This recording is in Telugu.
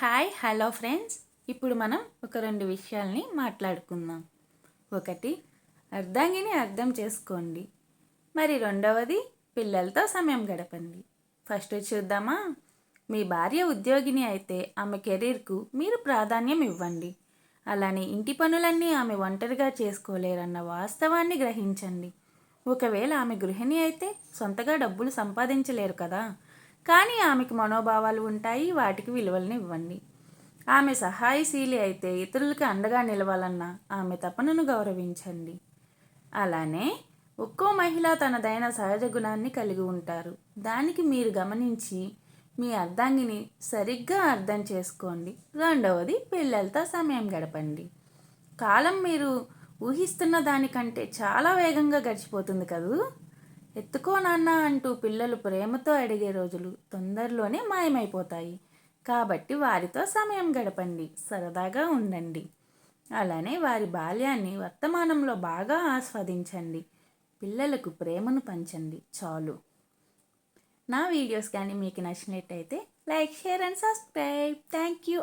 Hi hello friends. ఇప్పుడు మనం ఒక రెండు విషయాల్ని మాట్లాడుకుందాం. ఒకటి అర్ధాంగిని అర్థం చేసుకోండి. మరి రెండవది పిల్లలతో సమయం గడపండి. ఫస్ట్ చూద్దామా? మీ భార్య ఉద్యోగిని అయితే ఆమె కెరీర్కు మీరు ప్రాధాన్యం ఇవ్వండి. అలానే ఇంటి పనులన్నీ ఆమె ఒంటరిగా చేసుకోలేరన్న వాస్తవాన్ని గ్రహించండి. ఒకవేళ ఆమె గృహిణి అయితే సొంతగా డబ్బులు సంపాదించలేరు కదా. కానీ ఆమెకు మనోభావాలు ఉంటాయి వాటికి విలువలను ఇవ్వండి. ఆమె సహాయశీలి అయితే ఇతరులకి అండగా నిలవాలన్న ఆమె తపనను గౌరవించండి. అలానే ఒక్కో మహిళ తనదైన సహజ గుణాన్ని కలిగి ఉంటారు. దానికి మీరు గమనించి మీ అర్థాంగిని సరిగ్గా అర్థం చేసుకోండి. రెండవది పిల్లలతో సమయం గడపండి. కాలం మీరు ఊహిస్తున్న దానికంటే చాలా వేగంగా గడిచిపోతుంది కదూ? ఎత్తుకో నాన్న అంటూ పిల్లలు ప్రేమతో అడిగే రోజులు తొందరలోనే మాయమైపోతాయి. కాబట్టి వారితో సమయం గడపండి. సరదాగా ఉండండి. అలానే వారి బాల్యాన్ని వర్తమానంలో బాగా ఆస్వాదించండి. పిల్లలకు ప్రేమను పంచండి. చాలు. నా వీడియోస్ కానీ మీకు నచ్చినట్టయితే like share and subscribe. Thank you.